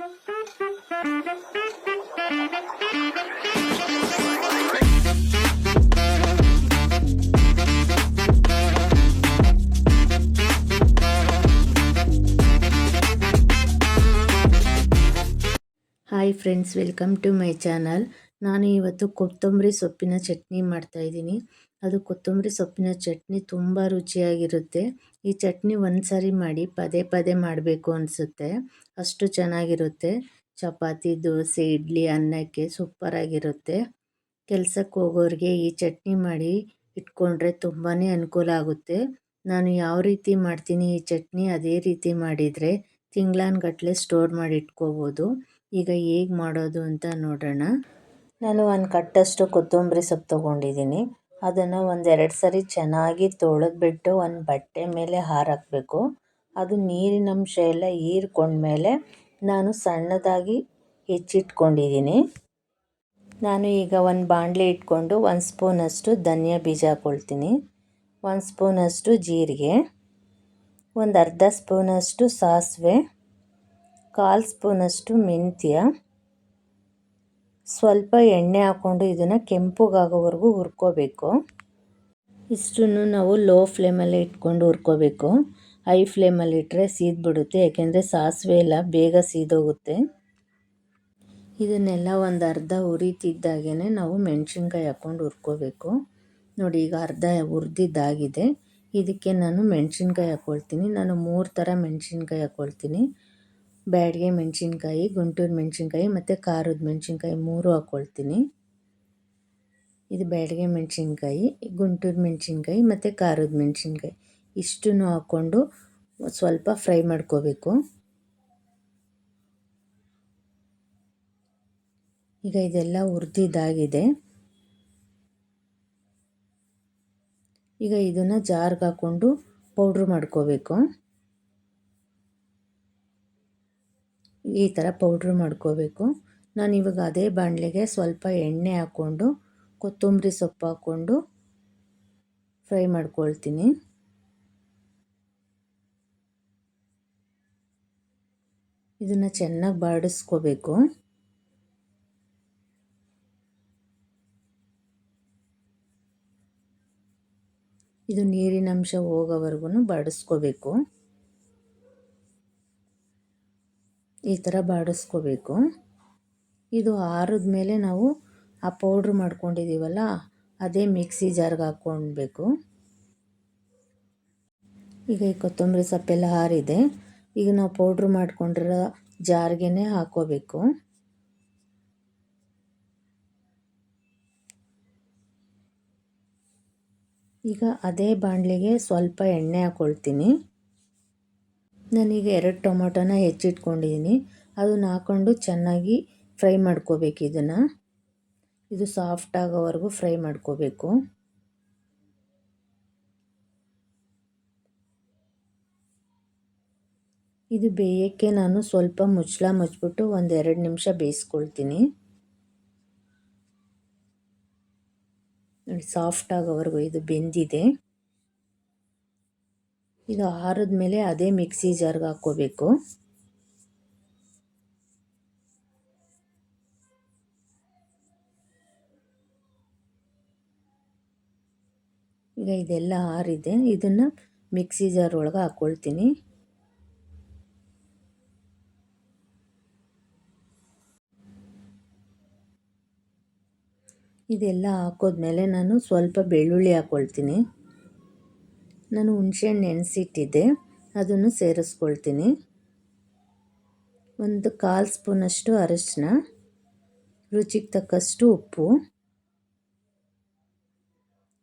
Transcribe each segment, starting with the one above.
Hi friends welcome to my channel ನಾನು ಇವತ್ತು ಕೊತ್ತಂಬರಿ ಸೊಪ್ಪಿನ ಚಟ್ನಿ ಮಾಡ್ತಾಯಿದ್ದೀನಿ ಅದು ಕೊತ್ತಂಬರಿ ಸೊಪ್ಪಿನ ಚಟ್ನಿ ತುಂಬ ರುಚಿಯಾಗಿರುತ್ತೆ. ಈ ಚಟ್ನಿ ಒಂದು ಸಾರಿ ಮಾಡಿ ಪದೇ ಪದೇ ಮಾಡಬೇಕು ಅನಿಸುತ್ತೆ. ಅಷ್ಟು ಚೆನ್ನಾಗಿರುತ್ತೆ. ಚಪಾತಿ, ದೋಸೆ, ಇಡ್ಲಿ, ಅನ್ನಕ್ಕೆ ಸೂಪರಾಗಿರುತ್ತೆ. ಕೆಲಸಕ್ಕೆ ಹೋಗೋರಿಗೆ ಈ ಚಟ್ನಿ ಮಾಡಿ ಇಟ್ಕೊಂಡ್ರೆ ತುಂಬಾ ಅನುಕೂಲ ಆಗುತ್ತೆ. ನಾನು ಯಾವ ರೀತಿ ಮಾಡ್ತೀನಿ ಈ ಚಟ್ನಿ ಅದೇ ರೀತಿ ಮಾಡಿದರೆ ತಿಂಗಳಾನ್ಗಟ್ಲೆ ಸ್ಟೋರ್ ಮಾಡಿ ಇಟ್ಕೋಬೋದು. ಈಗ ಹೇಗೆ ಮಾಡೋದು ಅಂತ ನೋಡೋಣ. ನಾನು ಒಂದು ಕಟ್ಟಷ್ಟು ಕೊತ್ತಂಬರಿ ಸೊಪ್ಪು ತೊಗೊಂಡಿದ್ದೀನಿ. ಅದನ್ನು ಒಂದೆರಡು ಸರಿ ಚೆನ್ನಾಗಿ ತೊಳೆದ್ಬಿಟ್ಟು ಒಂದು ಬಟ್ಟೆ ಮೇಲೆ ಹಾರಾಕಬೇಕು ಅದು ನೀರಿನ ಅಂಶ ಎಲ್ಲ ಹೀರ್ಕೊಂಡ್ಮೇಲೆ ನಾನು ಸಣ್ಣದಾಗಿ ಹೆಚ್ಚಿಟ್ಕೊಂಡಿದ್ದೀನಿ. ನಾನು ಈಗ ಒಂದು ಬಾಣಲೆ ಇಟ್ಕೊಂಡು ಒಂದು ಸ್ಪೂನಷ್ಟು ಧನಿಯಾ ಬೀಜ ಹಾಕೊಳ್ತೀನಿ ಒಂದು ಸ್ಪೂನಷ್ಟು ಜೀರಿಗೆ, ಒಂದು ಅರ್ಧ ಸ್ಪೂನಷ್ಟು ಸಾಸಿವೆ, ಕಾಲು ಸ್ಪೂನಷ್ಟು ಮೆಂತ್ಯ, ಸ್ವಲ್ಪ ಎಣ್ಣೆ ಹಾಕ್ಕೊಂಡು ಇದನ್ನು ಕೆಂಪುಗಾಗೋವರೆಗೂ ಹುರ್ಕೋಬೇಕು. ಇಷ್ಟನ್ನು ನಾವು ಲೋ ಫ್ಲೇಮಲ್ಲೇ ಇಟ್ಕೊಂಡು ಹುರ್ಕೋಬೇಕು. ಹೈ ಫ್ಲೇಮಲ್ಲಿಟ್ಟರೆ ಸೀದ್ಬಿಡುತ್ತೆ, ಯಾಕೆಂದರೆ ಸಾಸಿವೆ ಎಲ್ಲ ಬೇಗ ಸೀದೋಗುತ್ತೆ. ಇದನ್ನೆಲ್ಲ ಒಂದು ಅರ್ಧ ಹುರಿತಿದ್ದಾಗೇ ನಾವು ಮೆಣಸಿನ್ಕಾಯಿ ಹಾಕ್ಕೊಂಡು ಹುರ್ಕೋಬೇಕು. ನೋಡಿ, ಈಗ ಅರ್ಧ ಹುರಿದಿದ್ದಾಗಿದೆ ಇದಕ್ಕೆ ನಾನು ಮೆಣಸಿನ್ಕಾಯಿ ಹಾಕ್ಕೊಳ್ತೀನಿ ನಾನು ಮೂರು ಥರ ಮೆಣಸಿನ್ಕಾಯಿ ಹಾಕ್ಕೊಳ್ತೀನಿ ಬ್ಯಾಡ್ಗೆ ಮೆಣಸಿನ್ಕಾಯಿ, ಗುಂಟೂರು ಮೆಣಸಿನ್ಕಾಯಿ ಮತ್ತು ಖಾರದ ಮೆಣಸಿನ್ಕಾಯಿ ಮೂರು ಹಾಕ್ಕೊಳ್ತೀನಿ ಇದು ಬ್ಯಾಡ್ಗೆ ಮೆಣಸಿನ್ಕಾಯಿ, ಗುಂಟೂರು ಮೆಣಸಿನ್ಕಾಯಿ ಮತ್ತು ಖಾರದ ಮೆಣಸಿನ್ಕಾಯಿ. ಇಷ್ಟನ್ನು ಹಾಕ್ಕೊಂಡು ಸ್ವಲ್ಪ ಫ್ರೈ ಮಾಡ್ಕೋಬೇಕು. ಈಗ ಇದೆಲ್ಲ ಉರಿದಿದ್ದಾಗಿದೆ ಈಗ ಇದನ್ನು ಜಾರ್ಗೆ ಹಾಕ್ಕೊಂಡು ಪೌಡ್ರ್ ಮಾಡ್ಕೋಬೇಕು. ಈ ಥರ ಪೌಡ್ರ್ ಮಾಡ್ಕೋಬೇಕು. ನಾನು ಇವಾಗ ಅದೇ ಬಾಣಲೆಗೆ ಸ್ವಲ್ಪ ಎಣ್ಣೆ ಹಾಕ್ಕೊಂಡು ಕೊತ್ತಂಬರಿ ಸೊಪ್ಪು ಹಾಕ್ಕೊಂಡು ಫ್ರೈ ಮಾಡ್ಕೊಳ್ತೀನಿ. ಇದನ್ನು ಚೆನ್ನಾಗಿ ಬಾಡಿಸ್ಕೋಬೇಕು ಇದು ನೀರಿನ ಅಂಶ ಹೋಗೋವರೆಗೂ ಬಾಡಿಸ್ಕೋಬೇಕು ಈ ಥರ ಬಾಡಿಸ್ಕೋಬೇಕು ಇದು ಆರಿದ ಮೇಲೆ ನಾವು ಆ ಪೌಡ್ರ್ ಮಾಡ್ಕೊಂಡಿದ್ದೀವಲ್ಲ ಅದೇ ಮಿಕ್ಸಿ ಜಾರ್ಗೆ ಹಾಕ್ಕೊಳ್ಬೇಕು ಈಗ ಈ ಕೊತ್ತಂಬರಿ ಸೊಪ್ಪೆಲ್ಲ ಆರಿದೆ ಈಗ ನಾವು ಪೌಡ್ರ್ ಮಾಡ್ಕೊಂಡಿರೋ ಜಾರ್ಗೆ ಹಾಕೋಬೇಕು. ಈಗ ಅದೇ ಬಾಣಲಿಗೆ ಸ್ವಲ್ಪ ಎಣ್ಣೆ ಹಾಕ್ಕೊಳ್ತೀನಿ ನಾನೀಗ ಎರಡು ಟೊಮೊಟೊನ ಹೆಚ್ಚಿಟ್ಕೊಂಡಿದ್ದೀನಿ ಅದನ್ನ ಹಾಕ್ಕೊಂಡು ಚೆನ್ನಾಗಿ ಫ್ರೈ ಮಾಡ್ಕೋಬೇಕು ಇದನ್ನು. ಇದು ಸಾಫ್ಟ್ ಆಗೋವರೆಗೂ ಫ್ರೈ ಮಾಡ್ಕೋಬೇಕು. ಇದು ಬೇಯೋಕ್ಕೆ ನಾನು ಸ್ವಲ್ಪ ಮುಚ್ಚಳ ಮುಚ್ಚಿಬಿಟ್ಟು ಒಂದು ಎರಡು ನಿಮಿಷ ಬೇಯಿಸ್ಕೊಳ್ತೀನಿ. ನೋಡಿ ಸಾಫ್ಟ್ ಆಗೋವರೆಗೂ ಇದು ಬೆಂದಿದೆ. ಇದು ಆರದ ಮೇಲೆ ಅದೇ ಮಿಕ್ಸಿ ಜಾರ್ಗೆ ಹಾಕ್ಕೋಬೇಕು. ಈಗ ಇದೆಲ್ಲ ಆರಿದೆ. ಇದನ್ನು ಮಿಕ್ಸಿ ಜಾರ್ ಒಳಗೆ ಹಾಕ್ಕೊಳ್ತೀನಿ. ಇದೆಲ್ಲ ಹಾಕೋದ್ಮೇಲೆ ನಾನು ಸ್ವಲ್ಪ ಬೆಳ್ಳುಳ್ಳಿ ಹಾಕ್ಕೊಳ್ತೀನಿ ನಾನು ಹುಣಸೆಹಣ್ಣು ನೆನೆಸಿಟ್ಟಿದ್ದೆ, ಅದನ್ನು ಸೇರಿಸ್ಕೊಳ್ತೀನಿ. ಒಂದು ಕಾಲು ಸ್ಪೂನಷ್ಟು ಅರಶಿನ, ರುಚಿಗೆ ತಕ್ಕಷ್ಟು ಉಪ್ಪು.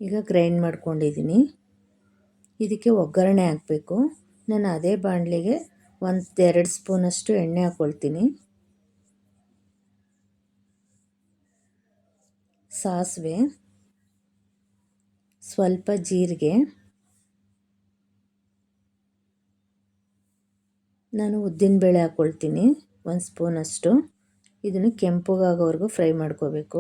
ಈಗ ಗ್ರೈಂಡ್ ಮಾಡ್ಕೊಂಡಿದ್ದೀನಿ ಇದಕ್ಕೆ ಒಗ್ಗರಣೆ ಹಾಕಬೇಕು. ನಾನು ಅದೇ ಬಾಣಲಿಗೆ ಒಂದು ಎರಡು ಸ್ಪೂನಷ್ಟು ಎಣ್ಣೆ ಹಾಕ್ಕೊಳ್ತೀನಿ ಸಾಸಿವೆ, ಸ್ವಲ್ಪ ಜೀರಿಗೆ, ನಾನು ಉದ್ದಿನಬೇಳೆ ಹಾಕ್ಕೊಳ್ತೀನಿ ಒಂದು ಸ್ಪೂನಷ್ಟು ಇದನ್ನು ಕೆಂಪುಗಾಗೋವರೆಗೂ ಫ್ರೈ ಮಾಡ್ಕೋಬೇಕು.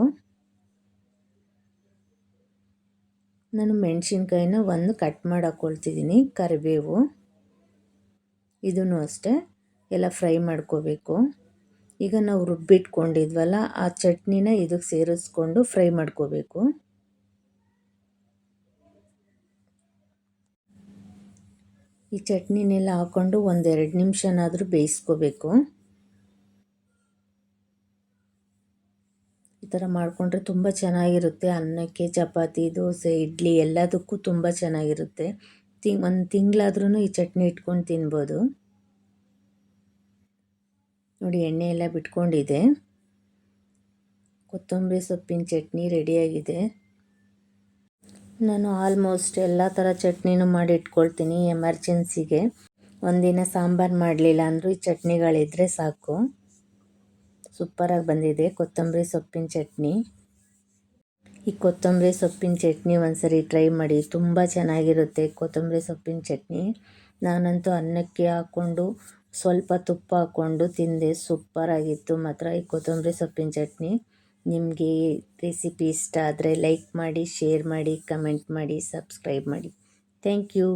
ನಾನು ಮೆಣಸಿನ್ಕಾಯಿನ ಒಂದು ಕಟ್ ಮಾಡಿ ಹಾಕ್ಕೊಳ್ತಿದ್ದೀನಿ ಕರಿಬೇವು. ಇದನ್ನು ಅಷ್ಟೇ, ಎಲ್ಲ ಫ್ರೈ ಮಾಡ್ಕೋಬೇಕು. ಈಗ ನಾವು ರುಬ್ಬಿಟ್ಕೊಂಡಿದ್ವಲ್ಲ, ಆ ಚಟ್ನಿನ ಇದಕ್ಕೆ ಸೇರಿಸ್ಕೊಂಡು ಫ್ರೈ ಮಾಡ್ಕೋಬೇಕು. ಈ ಚಟ್ನಿನೆಲ್ಲ ಹಾಕ್ಕೊಂಡು ಒಂದೆರಡು ನಿಮಿಷನಾದರೂ ಬೇಯಿಸ್ಕೋಬೇಕು. ಈ ಥರ ಮಾಡಿಕೊಂಡ್ರೆ ತುಂಬ ಚೆನ್ನಾಗಿರುತ್ತೆ. ಅನ್ನಕ್ಕೆ, ಚಪಾತಿ, ದೋಸೆ, ಇಡ್ಲಿ ಎಲ್ಲದಕ್ಕೂ ತುಂಬ ಚೆನ್ನಾಗಿರುತ್ತೆ. ತಿಂಗ್, ಒಂದು ತಿಂಗಳಾದ್ರೂ ಈ ಚಟ್ನಿ ಇಟ್ಕೊಂಡು ತಿನ್ಬೋದು. ನೋಡಿ ಎಣ್ಣೆ ಎಲ್ಲ ಬಿಟ್ಕೊಂಡಿದೆ. ಕೊತ್ತಂಬರಿ ಸೊಪ್ಪಿನ ಚಟ್ನಿ ರೆಡಿಯಾಗಿದೆ. ನಾನು ಆಲ್ಮೋಸ್ಟ್ ಎಲ್ಲ ಥರ ಚಟ್ನಿನೂ ಮಾಡಿ ಇಟ್ಕೊಳ್ತೀನಿ ಎಮರ್ಜೆನ್ಸಿಗೆ ಒಂದಿನ ಸಾಂಬಾರು ಮಾಡಲಿಲ್ಲ ಅಂದರೂ ಈ ಚಟ್ನಿಗಳಿದ್ದರೆ ಸಾಕು. ಸೂಪರಾಗಿ ಬಂದಿದೆ ಕೊತ್ತಂಬರಿ ಸೊಪ್ಪಿನ ಚಟ್ನಿ. ಈ ಕೊತ್ತಂಬರಿ ಸೊಪ್ಪಿನ ಚಟ್ನಿ ಒಂದ್ಸರಿ ಟ್ರೈ ಮಾಡಿ, ತುಂಬ ಚೆನ್ನಾಗಿರುತ್ತೆ ಕೊತ್ತಂಬರಿ ಸೊಪ್ಪಿನ ಚಟ್ನಿ. ನಾನಂತೂ ಅನ್ನಕ್ಕೆ ಹಾಕ್ಕೊಂಡು ಸ್ವಲ್ಪ ತುಪ್ಪ ಹಾಕ್ಕೊಂಡು ತಿಂದೆ ಸೂಪರಾಗಿತ್ತು ಮಾತ್ರ ಈ ಕೊತ್ತಂಬರಿ ಸೊಪ್ಪಿನ ಚಟ್ನಿ. ನಿಮಗೆ ರೆಸಿಪಿ ಇಷ್ಟ ಆದರೆ ಲೈಕ್ ಮಾಡಿ ಶೇರ್ ಮಾಡಿ ಕಮೆಂಟ್ ಮಾಡಿ ಸಬ್ಸ್ಕ್ರೈಬ್ ಮಾಡಿ. Thank you